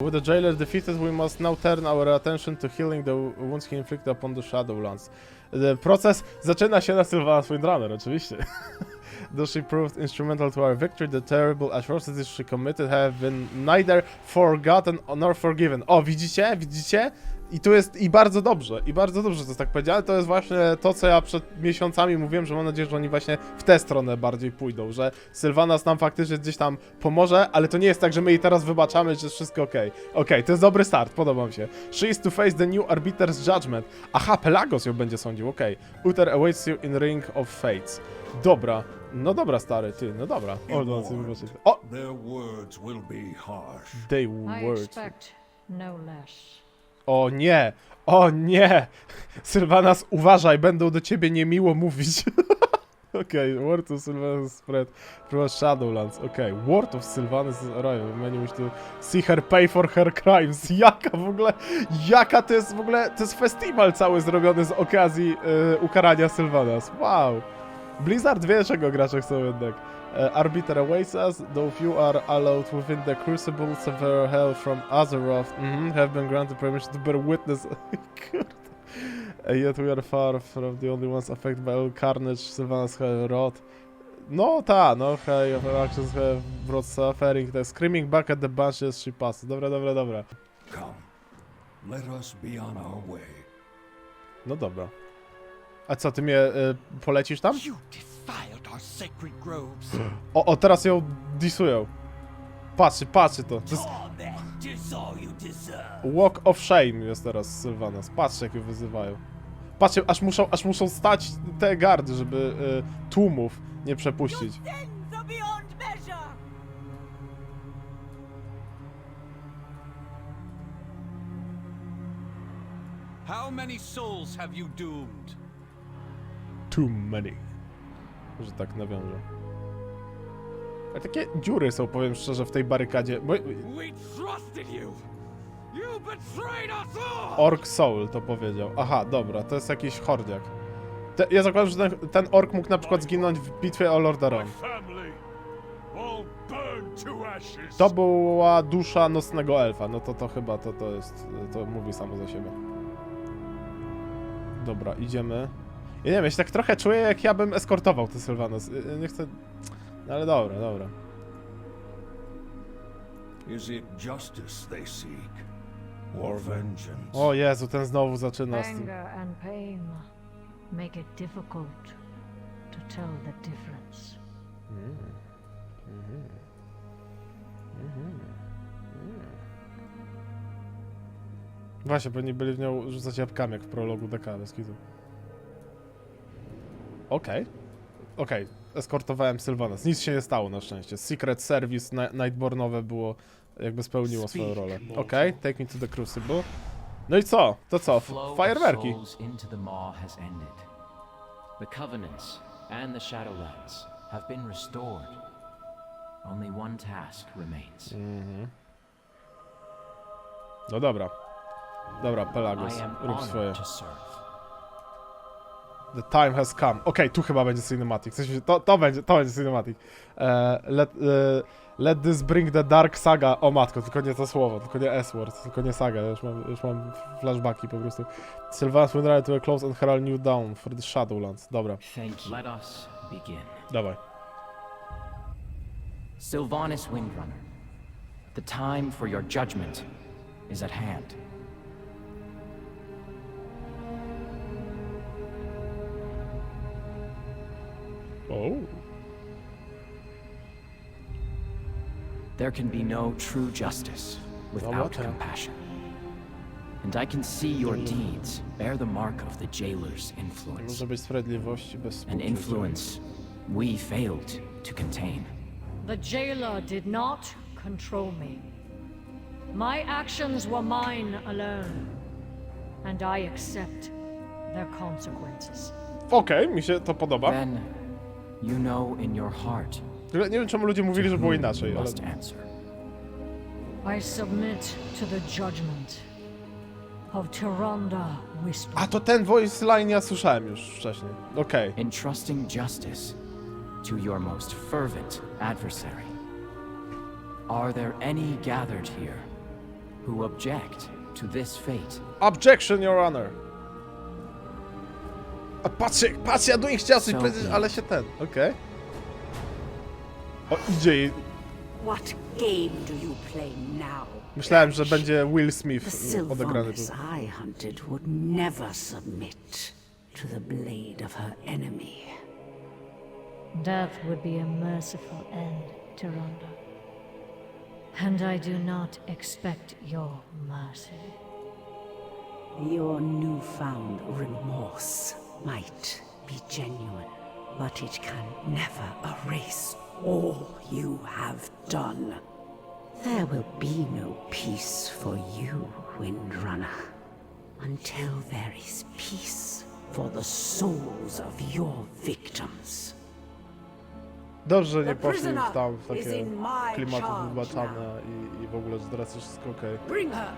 With the jailer defeated, we must now turn our attention to healing the wounds he inflicted upon the Shadowlands. The proces zaczyna się na Sylvanas Windrunner, oczywiście. Though she proved instrumental to our victory, the terrible atrocities she committed have been neither forgotten nor forgiven. O, widzicie? Widzicie? I tu jest, i bardzo dobrze, i bardzo dobrze, że to jest tak powiedziane. To jest właśnie to, co ja przed miesiącami mówiłem, że mam nadzieję, że oni właśnie w tę stronę bardziej pójdą, że Sylvanas nam faktycznie gdzieś tam pomoże, ale to nie jest tak, że my jej teraz wybaczamy, że jest wszystko okej. Okej, to jest dobry start, podoba mi się. She is to face the new arbiter's judgment. Aha, Pelagos ją będzie sądził, okej. Uther awaits you in ring of fates. Dobra, no dobra, stary, ty, no dobra. O, no, o Their words will be harsh. they I words. expect no less. O nie! O nie! Sylvanas, uważaj, będą do ciebie niemiło mówić. Okej, okay, Word of Sylvanas spread through Shadowlands. Okej, okay. Word of Sylvanas Royal. Many wish to see her pay for her crimes. Jaka w ogóle, jaka to jest w ogóle, to jest festiwal cały zrobiony z okazji y, ukarania Sylvanas. Wow! Blizzard wie, czego gracze chcą jednak. Uh, Arbiter awaits us, though few are allowed within the crucible, severe hell from Azeroth mhm, have been granted permission to bear witness. Kurde. Uh, yet we are far from the only ones affected by all carnage Sylvanas have wrought. No ta, no hej, actions have brought suffering, tak, screaming back at the bunch as she passes. Dobra, dobra, dobra. Come, let us be on our way. No dobra. A co, ty mnie y, polecisz tam? You groves. O, o, teraz ją disują. Patrzy, patrzy to. to jest walk of shame jest teraz Sylvanas. Patrzcie, jak ją wyzywają. Patrzcie, aż muszą, aż muszą stać te gardy, żeby y, tłumów nie przepuścić. How many souls have you doomed? Too many. Że tak nawiążę. A takie dziury są, powiem szczerze, w tej barykadzie. Bo... Ork Soul to powiedział. Aha, dobra, to jest jakiś hordiak. Te, ja zakładam, że ten, ten ork mógł na przykład zginąć w bitwie o ashes. To była dusza nocnego elfa. No to to chyba to, to jest. To mówi samo za siebie. Dobra, idziemy. Ja nie wiem, ja się tak trochę czuję, jak ja bym eskortował te Sylvanas. Y, y, Nie chcę. No ale dobra, dobra. Is it justice they seek, or vengeance? O Jezu, ten znowu zaczyna z tym. Anger and pain make it difficult to tell the difference. Właśnie, pewnie byli w nią rzucać jabłkami, jak w prologu bez kitu. Okej. Okej, eskortowałem Sylvanas. Nic się nie stało na szczęście. Secret Service Ni- Nightbornowe było, jakby spełniło swoją rolę. Okej, take me to the Crucible. No i co? To co? Fajerwerki. the covenants and the Shadowlands have been restored. Only one task remains. No dobra. Dobra, Pelagos, rób swoje. The time has come. Okej, tu chyba będzie cinematic. W sensie, to, to będzie, to będzie cinematic. E, let, e, let this bring the dark saga. O matko, tylko nie to słowo, tylko nie S-word, tylko nie saga. Ja już mam, już mam flashbacki po prostu. Sylvanas ride to a close and herald new dawn for the Shadowlands. Dobra, Thank you. Let us begin. dawaj. Sylvanas Windrunner, the time for your judgment is at hand. O. There can be no true justice without okay. compassion. And I can see your deeds bear the mark of the jailer's influence. może być sprawiedliwości bez An influence we failed to contain. The jailer did not control me. My actions were mine alone, and I accept their consequences. Okej, mi się to podoba. Then, you know in your heart Tylko Nie wiem, czemu ludzie mówili, że było inaczej, ale... must answer. I submit to the judgment of Tyrande Whisper. A, to ten voice line ja słyszałem już wcześniej. Okej. Entrusting justice to your most fervent adversary. Are there any gathered here who object to this fate. Objection, your honor. A patrz, patrz, ja do nich chciałem coś So powiedzieć, be ale it. się ten, okej. O, idzie jej. What game do you play now? Myślałem, że będzie Will The Smith y, odegrany tu. Sylvanas I hunted would never submit to the blade of her enemy. Death would be a merciful end, Tyrande. And I do not expect your mercy. Your newfound remorse might be genuine, but it can never erase all you have done. There will be no peace for you, Windrunner, until there is peace for the souls of your victims. Dobrze, nie The poszli tam w is takie in my klimaty charge wybaczane i, i w ogóle, że teraz jest wszystko okej. Bring her!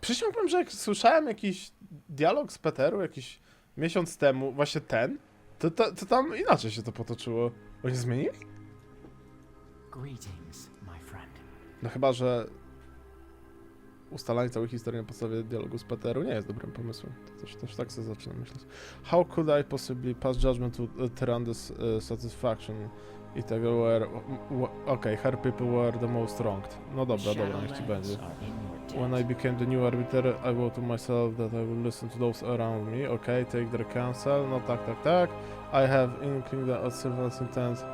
Przysiągłem, że jak słyszałem jakiś dialog z Peteru jakiś miesiąc temu, właśnie ten, to, to, to tam inaczej się to potoczyło. Oni zmienili? Greetings, my friend. No chyba, że ustalanie całej historii na podstawie dialogu z Peteru nie jest dobrym pomysłem. To też, też tak sobie zaczynam myśleć. How could I possibly pass judgment to uh, Tyrande's uh, satisfaction? I tego were... Okej, her people were the most wronged. No dobra, dobra, niech ci będzie. When I became the new arbiter, I vowed to myself that I will listen to those around me. Okay, take their counsel. No tak, tak, tak. I have inkling that of Sylvan's intent.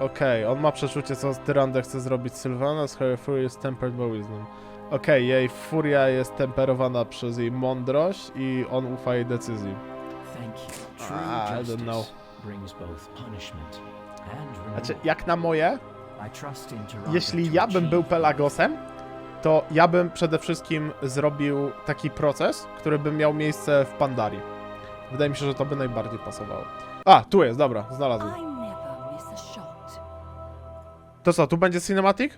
Okej, on ma przeczucie, co Tyrande chce zrobić z Sylvanas. Her fury is tempered by wisdom. Okej, jej furia jest temperowana przez jej mądrość i on ufa jej decyzji. Thank you. True Ah, I don't know. brings both punishment Znaczy, jak na moje, jeśli ja bym był Pelagosem, to ja bym przede wszystkim zrobił taki proces, który by miał miejsce w Pandarii. Wydaje mi się, że to by najbardziej pasowało. A, tu jest, dobra, znalazłem. To co, tu będzie cinematic?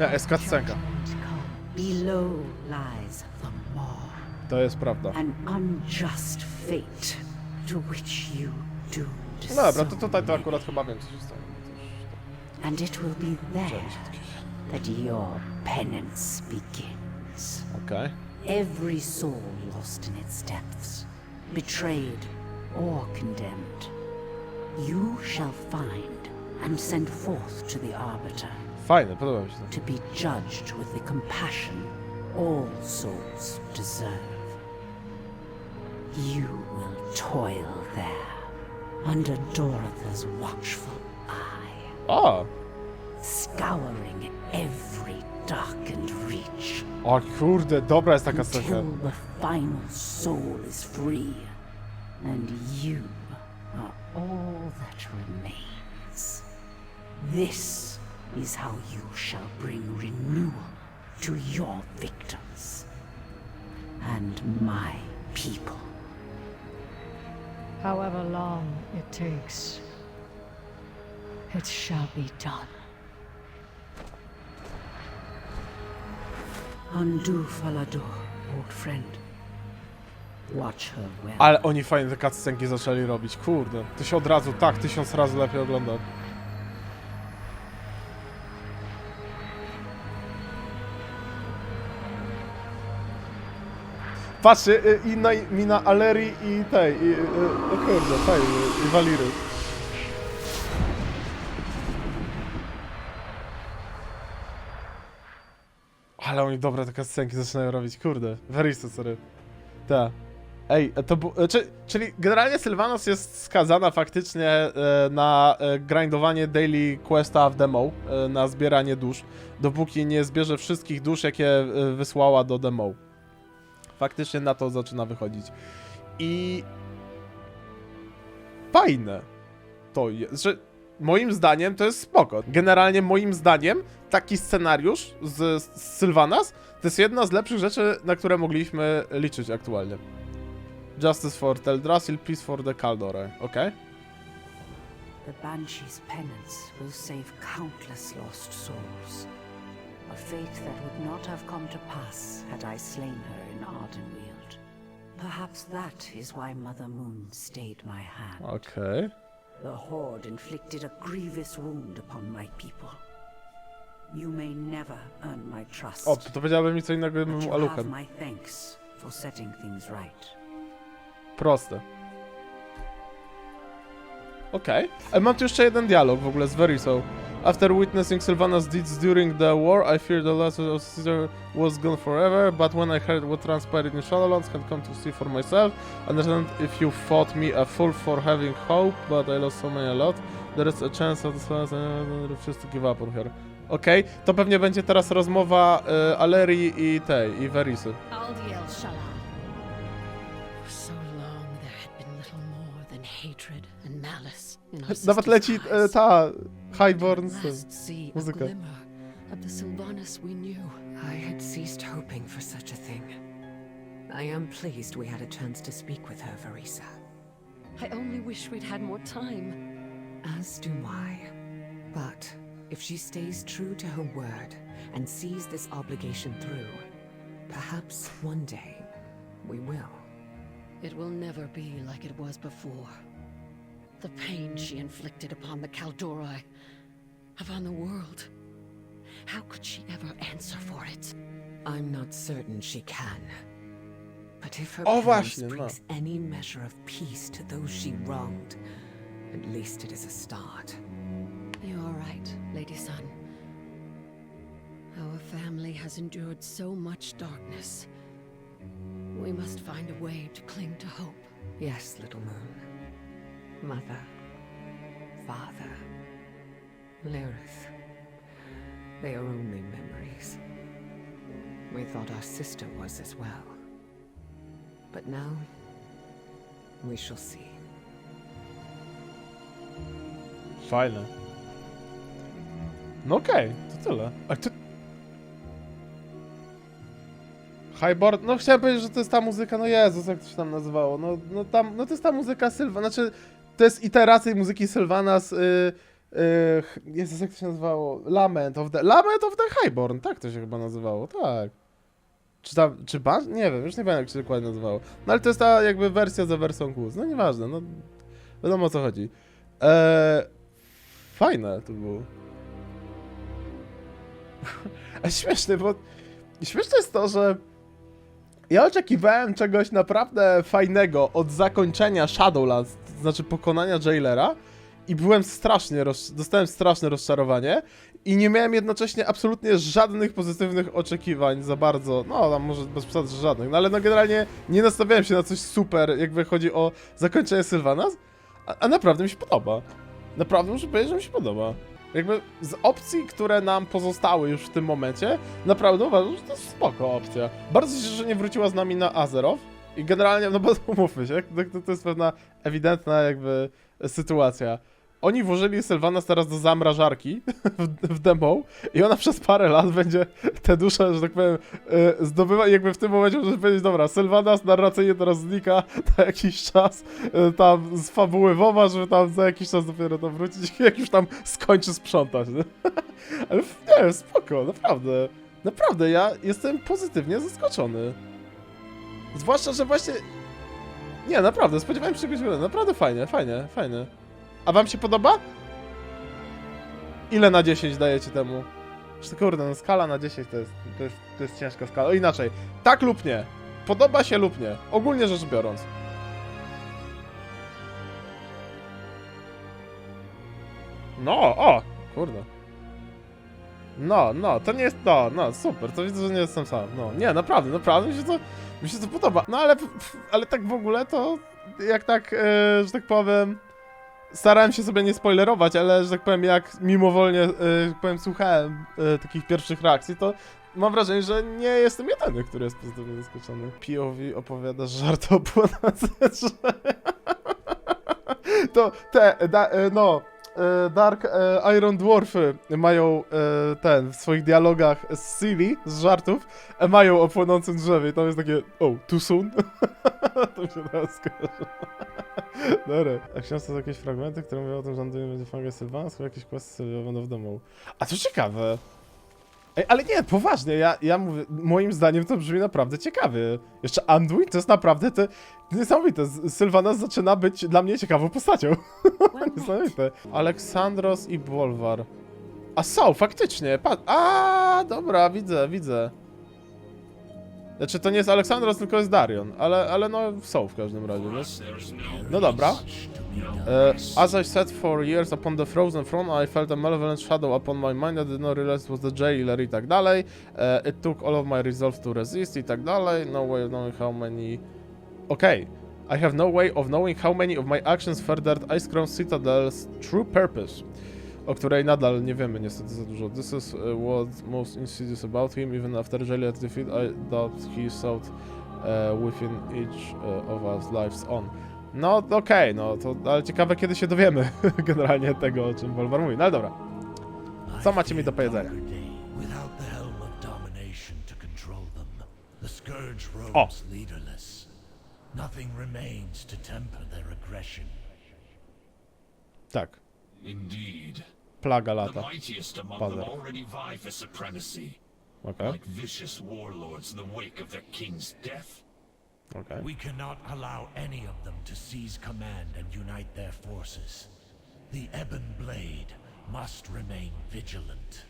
Nie, jest cutscenka. To jest prawda. an unjust fate to which you doomed No dobra, to so tutaj to akurat chyba wiem, co się stanie. And it will be there that your penance begins. Okej. Every soul lost in its depths, betrayed or condemned, you shall find and send forth to the Arbiter Fajne, podoba mi się to. to be judged with the compassion all souls deserve. You will toil there under Dorotha's watchful eye, O! scouring every darkened reach O kurde, dobra jest taka until the final soul is free, and you are all that remains. This is how you shall bring renewal to your victims and my people. However long it takes, it shall be done. Undo Falador, old friend. Watch her well. Ale oni fajnie te cutscenki zaczęli robić, kurde. To się od razu, tak, tysiąc razy lepiej ogląda. Patrzcie, y, i na, Aleri i tej, i, y, o kurde, fajnie, i Waliry. Ale oni dobre te scenki zaczynają robić, kurde. Very sorry. Tak. Ej, to e, czy, czyli generalnie Sylvanas jest skazana faktycznie e, na e, grindowanie daily questa w demo, e, na zbieranie dusz, dopóki nie zbierze wszystkich dusz, jakie e, wysłała do demo. Faktycznie na to zaczyna wychodzić. I fajne to jest, że moim zdaniem to jest spoko. Generalnie moim zdaniem taki scenariusz z, z Sylvanas to jest jedna z lepszych rzeczy, na które mogliśmy liczyć aktualnie. Justice for Teldrassil, peace for the Kaldore, okej? The Banshee's penance will save countless lost souls. A fate that would not have come to pass had I slain her in Ardenweald. Perhaps that is why Mother Moon stayed my hand. Okay. The Horde inflicted a grievous wound upon my people. You may never earn my trust. O, to powiedziałbym mi co innego, bym but był aluchem. my thanks for setting things right. Proste. Okej. Ale mam tu jeszcze jeden dialog w ogóle z Verisą. After witnessing Sylvanas deeds during the war, I fear the loss of sister was gone forever, but when I heard what transpired in Shadowlands, had come to see for myself. Understand if you thought me a fool for having hope, but I lost so many a lot. There is a chance of the refuse to give up on her. Okej, to pewnie będzie teraz rozmowa y, Alerii i tej, i Verisy. Aldiel Shala. Nawet sisters' leci e, eyes. ta Highborn z tym. Last see a muzyka. of the Sylvanas we knew. I had ceased hoping for such a thing. I am pleased we had a chance to speak with her, Verisa. I only wish we'd had more time. As do I. But if she stays true to her word and sees this obligation through, perhaps one day we will. It will never be like it was before. The pain she inflicted upon the Kaldoroi, upon the world. How could she ever answer for it? I'm not certain she can. But if her O, penance właśnie, no. brings any measure of peace to those she wronged, at least it is a start. You're right, Lady Sun. Our family has endured so much darkness. We must find a way to cling to hope. Yes, little moon. Mother. Father. Lyrith. They are only memories. We thought our sister was as well. But now, we shall see. Fajne. No okej, to tyle. A to... Highboard, no chciałem powiedzieć, że to jest ta muzyka, no Jezus, jak to się tam nazywało, no, no tam, no to jest ta muzyka Sylwa, znaczy, to jest iteracja muzyki Sylvanas, y, y, ch- Jezus, jak to się nazywało, Lament of the, Lament of the Highborn, tak to się chyba nazywało, tak. Czy tam, czy ban? Nie wiem, już nie pamiętam jak się dokładnie nazywało. No ale to jest ta jakby wersja za wersją głos, no nieważne, no, wiadomo o co chodzi. Eee, fajne to było. A śmieszne, bo śmieszne jest to, że ja oczekiwałem czegoś naprawdę fajnego od zakończenia Shadowlands, znaczy pokonania Jailera i byłem strasznie, roz... dostałem straszne rozczarowanie i nie miałem jednocześnie absolutnie żadnych pozytywnych oczekiwań za bardzo, no tam może bez przesady że żadnych, no ale no generalnie nie nastawiałem się na coś super, jakby chodzi o zakończenie Sylvanas, a, a naprawdę mi się podoba. Naprawdę muszę powiedzieć, że mi się podoba. Jakby z opcji, które nam pozostały już w tym momencie, naprawdę uważam, że to jest spoko opcja. Bardzo się cieszę, że nie wróciła z nami na Azeroth. I generalnie, no bo umówmy się, to, to jest pewna ewidentna jakby sytuacja. Oni włożyli Sylvanas teraz do zamrażarki w, w demo i ona przez parę lat będzie te dusze, że tak powiem, y, zdobywa i jakby w tym momencie można powiedzieć, dobra, Sylvanas narracyjnie teraz znika na jakiś czas, y, tam z fabuły WoWa, żeby tam za jakiś czas dopiero tam wrócić, jak już tam skończy sprzątać? Ale nie spoko, naprawdę. Naprawdę, ja jestem pozytywnie zaskoczony. Zwłaszcza, że właśnie... Nie, naprawdę, spodziewałem się czegoś innego. Naprawdę fajnie, fajnie, fajnie. A wam się podoba? Ile na 10 dajecie temu? Kurde, no skala na 10 to jest, to jest, to jest ciężka skala. O inaczej, tak lub nie. Podoba się lub nie. Ogólnie rzecz biorąc. No, o, kurde. No, no, to nie jest to, no, super, to widzę, że nie jestem sam, no, nie, naprawdę, naprawdę, mi się to, mi się to podoba, no, ale, ale tak w ogóle to, jak tak, e, że tak powiem, starałem się sobie nie spoilerować, ale, że tak powiem, jak mimowolnie, e, że tak powiem, słuchałem e, takich pierwszych reakcji, to mam wrażenie, że nie jestem jedyny, który jest pozytywnie zaskoczony. POV opowiada żart o płonące drzewie. To te, da, e, no, Dark e, Iron Dwarfy mają e, ten, w swoich dialogach z Silly, z żartów, e, mają o płonącym drzewie i tam jest takie, oh, too soon? to mi się teraz. Dobra. A książce są jakieś fragmenty, które mówią o tym, że Anduin będzie fangę Sylvanas, chyba jakieś questy Sylwia będą w domu. A to ciekawe. Ej, ale nie, poważnie, ja, ja mówię, moim zdaniem to brzmi naprawdę ciekawie. Jeszcze Anduin to jest naprawdę te, niesamowite. Sylvanas zaczyna być dla mnie ciekawą postacią. Niesamowite. Aleksandros i Bolvar. A są, faktycznie. Pa A, dobra, widzę, widzę. Znaczy, to nie jest Aleksandros, tylko jest Darion, ale, ale no są w każdym razie, nie? No dobra. Uh, as I sat for years upon the frozen throne, I felt a malevolent shadow upon my mind. I did not realize it was the jailer i tak dalej. Uh, it took all of my resolve to resist i tak dalej. No way of knowing how many... Okay. I have no way of knowing how many of my actions furthered Ice Crown Citadel's true purpose. O której nadal nie wiemy niestety za dużo. This is uh, what most insidious about him. Even after Jailer's defeat, I doubt he sought uh, within each uh, of us lives on. No okej, no to ale ciekawe kiedy się dowiemy generalnie tego o czym Wolvar mówi. No ale dobra. Co macie mi do powiedzenia? O. Nothing remains to temper their aggression. Tak, Indeed. Plaga The lata. mightiest among Father. them already vie for supremacy, like vicious warlords in the wake of their king's death. okej. We cannot allow any of them to seize command and unite their forces. The Ebon Blade must remain vigilant.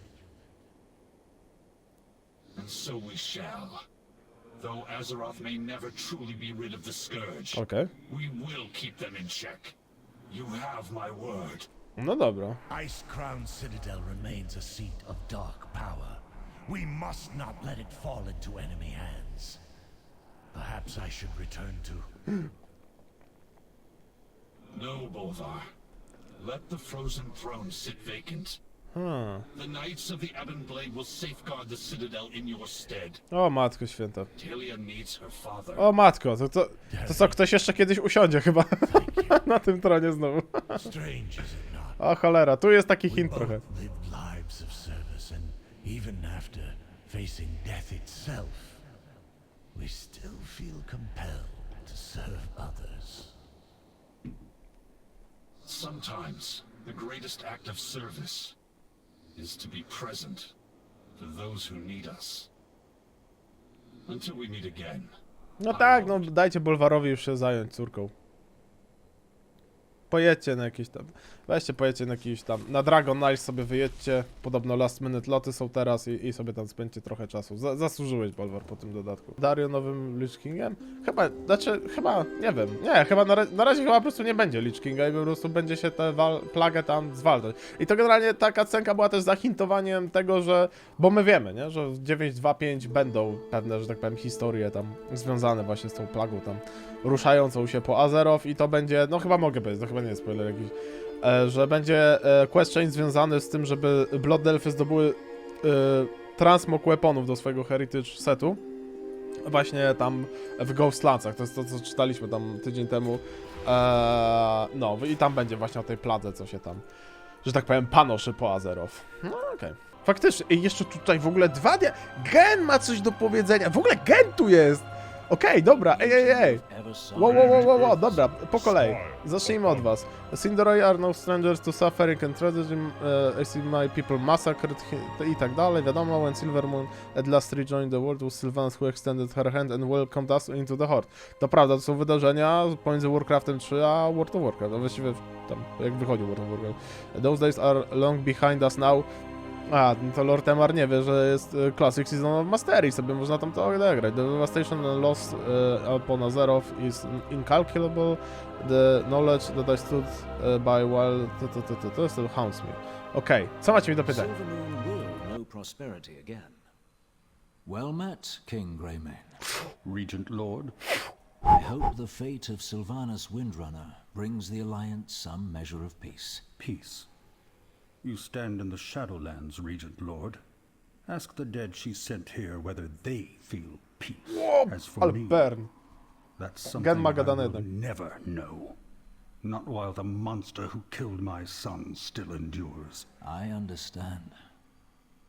And so we shall. Though Azeroth may never truly be rid of the Scourge, Okej. we will keep them in check. You have my word. No dobra. Ice Crown Citadel remains a seat of dark power. We must not let it fall into enemy hands. Perhaps I should return to No, Bolvar. Let the frozen throne sit vacant. Hmm. The Knights of the Ebon Blade will safeguard the Citadel in your stead. O matko święta. Talia needs her father. O matko, to, to, to co, ktoś jeszcze kiedyś usiądzie chyba na tym tronie znowu. O cholera, tu jest taki hint trochę. even after facing death itself, we still feel compelled to serve others. Sometimes the greatest act of service is to be present for those who need us. Until we meet again. No tak, no dajcie Bolwarowi już się zająć córką. Pojedźcie na jakieś tam, weźcie pojedźcie na jakiś tam, na Dragon Knight sobie wyjedźcie, podobno last minute loty są teraz i, i sobie tam spędźcie trochę czasu. Za, zasłużyłeś Bolwar po tym dodatku. Dario nowym Lich Kingiem? Chyba, znaczy, chyba, nie wiem, nie, chyba na, na razie chyba po prostu nie będzie Lich Kinga i po prostu będzie się tę plagę tam zwalczać. I to generalnie taka cenka była też zahintowaniem tego, że, bo my wiemy, nie, że w 9.2.5 będą pewne, że tak powiem, historie tam związane właśnie z tą plagą tam ruszającą się po Azeroth i to będzie, no chyba mogę powiedzieć, to chyba nie jest spoiler jakiś, e, że będzie e, quest chain związany z tym, żeby Blood Elfy zdobyły e, transmog weaponów do swojego heritage setu. Właśnie tam w Ghostlandsach, to jest to, co czytaliśmy tam tydzień temu. E, no i tam będzie właśnie o tej pladze, co się tam, że tak powiem, panoszy po Azeroth. No okej. Faktycznie, i jeszcze tutaj w ogóle dwa dia... Gen ma coś do powiedzenia, w ogóle Gen tu jest! Okej, dobra, ej, ej, ej. Wow, wow, wow, wow, dobra, po kolei. Zacznijmy od was. Sindoroi are no strangers to suffering and tragedy. Uh, I see my people massacred i tak dalej. Wiadomo, when Silvermoon at last rejoined the world was Sylvanas who extended her hand and welcomed us into the Horde. To prawda, to są wydarzenia pomiędzy Warcraftem 3 a World of Warcraft. A właściwie tam, jak wychodził World of Warcraft. Those days are long behind us now. A, no to Lord Emar nie wie, że jest e, Classic Season of Mastery, sobie można tam to odegrać. The devastation and loss uh, upon Azeroth is incalculable. The knowledge that I stood uh, by while... To, to, to, to, to still haunts me. Okej, co macie mi do pytania? Well met, King Greymane. Regent Lord, I hope the fate of Sylvanas Windrunner brings the Alliance some measure of peace. peace. You stand in the Shadowlands, Regent Lord. Ask the dead she sent here whether they feel peace. As for Ale me, Bern. that's something I Magadan will never know. Not while the monster who killed my son still endures. I understand.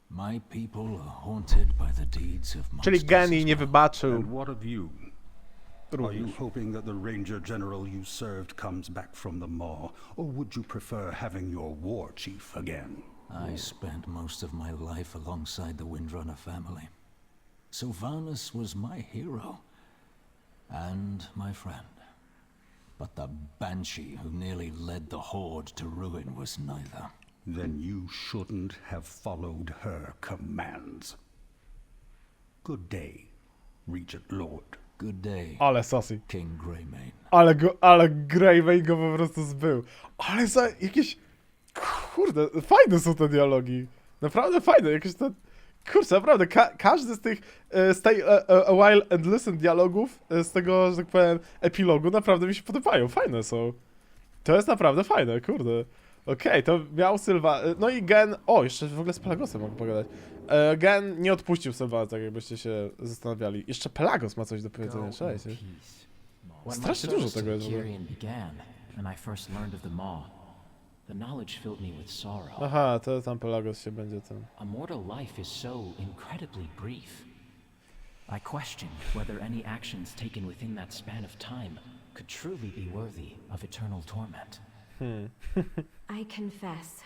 My people are haunted by the deeds of Czyli monsters Geni as nie wybaczył And what of you? Are you również. hoping that the Ranger General you served comes back from the Maw, or would you prefer having your war chief again? I spent most of my life alongside the Windrunner family. Sylvanas was my hero and my friend. But the banshee who nearly led the horde to ruin was neither. Then you shouldn't have followed her commands. Good day, Regent Lord. Good day, Ale Sassy. King Greymane. Ale go, ale Greyway go po prostu zbył. Ale za jakieś... Kurde, fajne są te dialogi. Naprawdę fajne, jakieś te... Kurczę, naprawdę, ka każdy z tych e, Stay a, a, a While and Listen dialogów, e, z tego, że tak powiem, epilogu, naprawdę mi się podobają, fajne są. To jest naprawdę fajne, kurde. Okej, to miał Sylwa... e, No i Gen... O, jeszcze w ogóle z Pelagosem mogę pogadać. E, Gen nie odpuścił Sylwana, tak jakbyście się zastanawiali. Jeszcze Pelagos ma coś do powiedzenia, cześć. Strasznie dużo tego jest. Aha, to tam Pelagos się będzie tym. A mortal life is so incredibly brief. I questioned whether any actions taken within that span of time could truly be worthy of eternal torment. I confess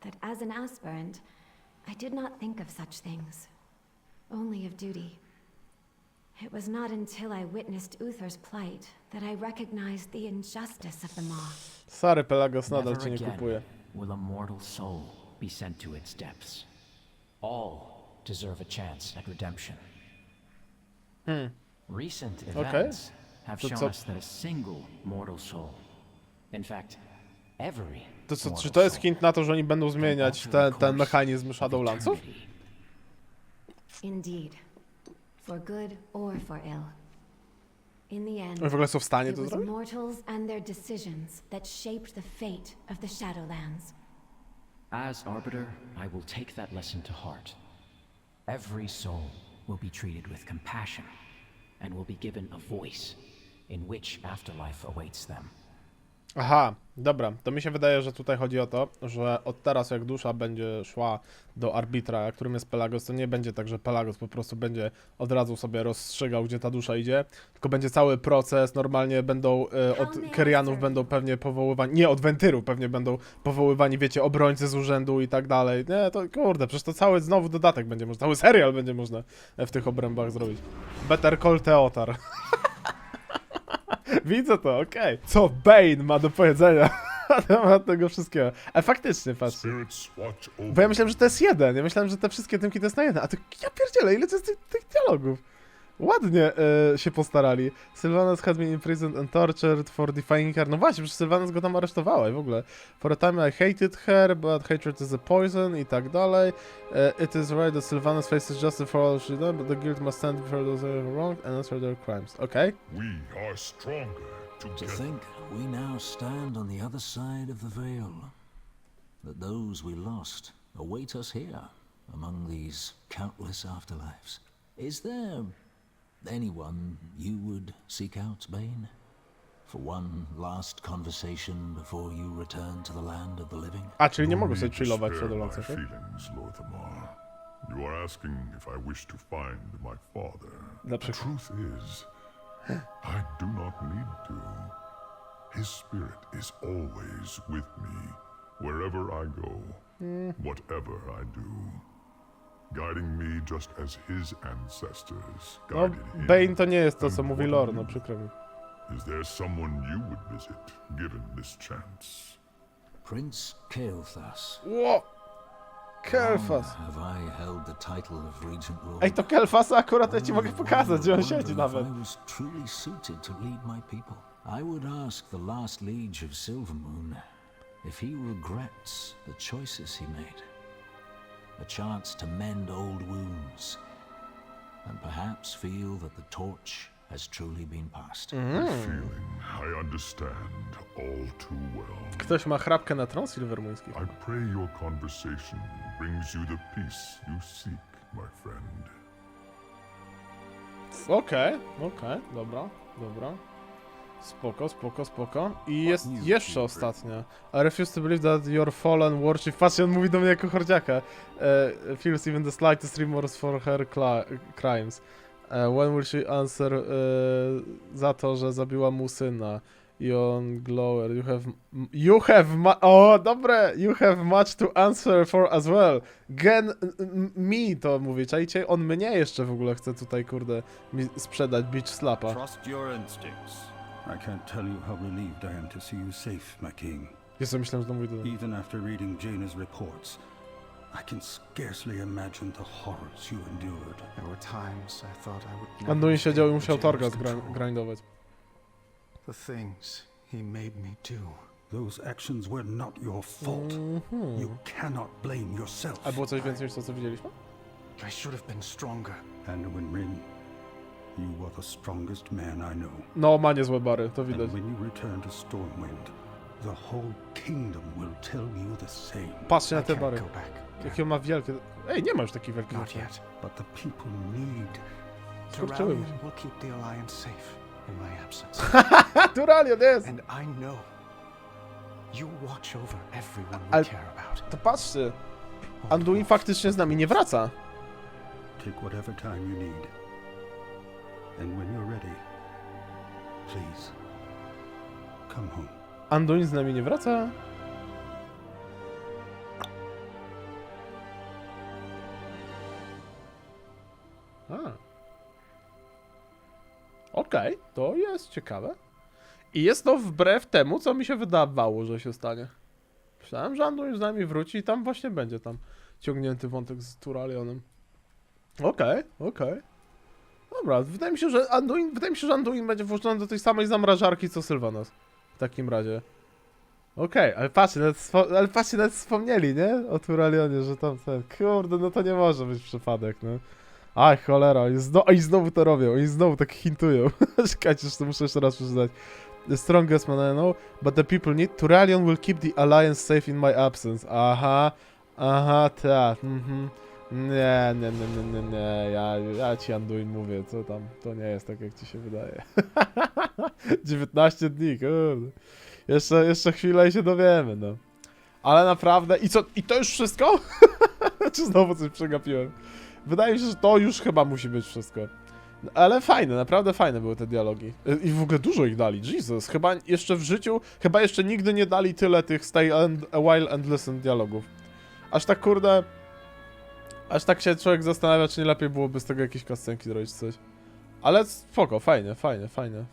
that as an aspirant, I did not think of such things, only of duty. It was not until I witnessed Uther's plight that I recognized the injustice of the Maw. Sorry, Pelagos, nadal Never cię nie again will a mortal soul be sent to its depths. All deserve a chance at redemption. Recent Hmm. Okay. events have To shown co- us that a single mortal soul, in fact, every To co, czy to jest soul hint na to, że oni będą zmieniać alter ten, the ten course mechanizm of Shadowlandsów? eternity. Indeed. For good or for ill. In the end, Oni w ogóle są w stanie it to was zrobić? mortals and their decisions that shaped the fate of the Shadowlands. As Arbiter, I will take that lesson to heart. Every soul will be treated with compassion and will be given a voice in which afterlife awaits them. Aha, dobra, to mi się wydaje, że tutaj chodzi o to, że od teraz jak dusza będzie szła do arbitra, którym jest Pelagos, to nie będzie tak, że Pelagos po prostu będzie od razu sobie rozstrzygał, gdzie ta dusza idzie, tylko będzie cały proces, normalnie będą e, od Kerianów będą pewnie powoływani, nie, od Wentyru pewnie będą powoływani, wiecie, obrońcy z urzędu i tak dalej. Nie, to kurde, przecież to cały znowu dodatek będzie można, cały serial będzie można e, w tych obrębach zrobić. Better Call Theotar. Widzę to, okej. Co Bane ma do powiedzenia na temat tego wszystkiego? A faktycznie. Spirits watch over Bo ja myślałem, że to jest jeden. Ja myślałem, że te wszystkie tymki to jest na jeden. A to ja pierdzielę, ile to jest tych, tych dialogów. Ładnie e, się postarali. Sylvanas had been imprisoned and tortured for defying her. No właśnie, przecież Sylvanas go tam aresztowała i w ogóle. For a time I hated her, but hatred is a poison i tak dalej. E, it is right that Sylvanas faces justice for all she done, but the guilt must stand before those who have wronged and answer their crimes. Okej? We are stronger To together. think we now stand on the other side of the veil. That those we lost await us here, among these countless afterlives. Is there anyone you would seek out, Bane? For one last conversation before you return to the land of the living? A, czyli nie No mogę need sobie to chillować spare przed my Lolancem, tak? feelings, Lord Thamar. You are asking if I wish to find my father. The truth is, I do not need to. His spirit is always with me, wherever I go, hmm. whatever I do. Guiding me just as his ancestors No, guided him. Bane to nie jest to, co And mówi what lore, of no przykro mi. Is there someone you would visit, given this chance? Prince Kael'thas. Ło! Kelfas. Long have I held the title of Regent Lord. Ej, to Kelfasa akurat ja ci mogę Only pokazać, gdzie on siedzi nawet. I was truly suited to lead my people. I would ask the last liege of Silvermoon if he regrets the choices he made. A chance to mend old wounds, and perhaps feel that the torch has truly been passed. Mm. The feeling I understand all too well. Ktoś ma chrapkę na tron silvermuński. I pray your conversation brings you the peace you seek, my friend. Okej, okej, dobra, dobra. Spoko, spoko, spoko. I jest jeszcze ostatnia. I refuse to believe that your fallen warship... Patrzcie, on mówi do mnie jako hordziaka. E, feels even the slightest remorse for her cla- crimes. E, when will she answer e, za to, że zabiła mu syna? Jon Glower, you have... You have... Ma- o, dobre! You have much to answer for as well. Gen... m- m- me to mówi, czajcie? On mnie jeszcze w ogóle chce tutaj, kurde, mi sprzedać beach slapa. Trust your instincts. I can't tell you how relieved I am to see you safe, my king. Jeszcze myślałem, że to mój. Even after reading Jaina's reports, I can scarcely imagine the horrors you endured. There were times I thought I would never Anduin siedział i escape musiał Regener's control. grindować. The things he made me do. Those actions were not your fault. Mhm. You cannot blame yourself. A było coś więcej niż to, co widzieliśmy? I should have been stronger. Anduin Rin, you are the strongest man I know. No, ma niezłe bary, to widać. And when you return to Stormwind, the whole kingdom will tell you the same. Patrzcie na te bary. Jakie on ma wielkie... Ej, nie ma już takich wielkich Not rzeczy. yet. But the people need. Skurczyłem się. will keep the Alliance safe in my absence. Turalion jest! and I know you watch over everyone we care about. To patrzcie, Anduin faktycznie z nami nie wraca. Take whatever time you need. And when you're ready, please come home. Anduin z nami nie wraca. A. Okej, to jest ciekawe. I jest to wbrew temu, co mi się wydawało, że się stanie. Myślałem, że Anduin z nami wróci i tam właśnie będzie tam ciągnięty wątek z Turalionem. Okej, okej. Dobra, wydaje mi się, że Anduin, wydaje mi się, że Anduin będzie włożony do tej samej zamrażarki co Sylvanas. W takim razie. Okej, ale patrzcie, nawet, ale patrzcie, nawet wspomnieli, nie? O Turalionie, że tam ten, kurde, no to nie może być przypadek, no. Aj, cholera, oni, zno, oni znowu to robią, oni znowu tak hintują. Czekajcie, już to muszę jeszcze raz przeczytać. The strongest man I know, but the people need Turalion will keep the alliance safe in my absence. Aha, aha, tak, mhm. Nie, nie, nie, nie, nie, nie, ja, ja ci Anduin mówię, co tam, to nie jest tak, jak ci się wydaje. 19 dni, kurde. Jeszcze, jeszcze chwilę i się dowiemy, no. Ale naprawdę, i co, i to już wszystko? Czy znowu coś przegapiłem? Wydaje mi się, że to już chyba musi być wszystko. No, Ale fajne, naprawdę fajne były te dialogi. Y, I w ogóle dużo ich dali, Jesus. Chyba jeszcze w życiu, chyba jeszcze nigdy nie dali tyle tych stay and, a while and listen dialogów. Aż tak kurde... Aż tak się człowiek zastanawia, czy nie lepiej byłoby z tego jakieś kascenki zrobić coś. Ale spoko, fajnie, fajnie, fajnie.